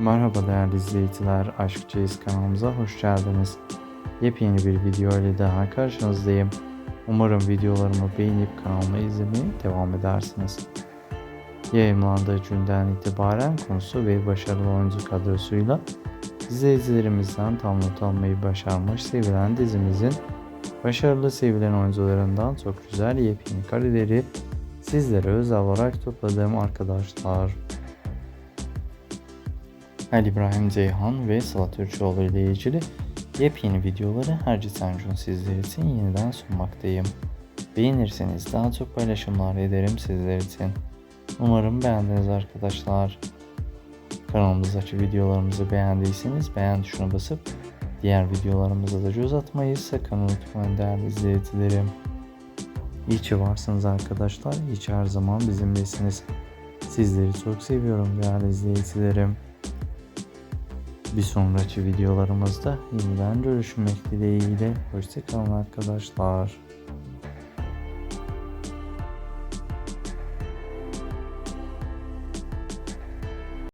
Merhaba değerli izleyiciler, Aşk Çeyiz kanalımıza hoş geldiniz. Yepyeni bir video ile daha karşınızdayım. Umarım videolarımı beğenip kanalımı izlemeye devam edersiniz. Yayınlandığı günden itibaren konusu ve başarılı oyuncu kadrosuyla izleyicilerimizden tam not almayı başarmış sevilen dizimizin başarılı sevilen oyuncularından çok güzel yepyeni kareleri sizlere özel olarak topladım arkadaşlar. Ali İbrahim Ceyhan ve Sıla Türkoğlu ile ilgili yepyeni videoları her gün sizler için yeniden sunmaktayım. Beğenirseniz daha çok paylaşımlar ederim sizler için. Umarım beğendiniz arkadaşlar. Kanalımızdaki videolarımızı beğendiyseniz beğen tuşuna basıp diğer videolarımıza da göz atmayı sakın unutmayın değerli izleyicilerim. İyi ki varsınız arkadaşlar. İyi ki her zaman bizimlesiniz. Sizleri çok seviyorum değerli izleyicilerim. Bir sonraki videolarımızda yeniden görüşmek dileğiyle. Hoşçakalın arkadaşlar.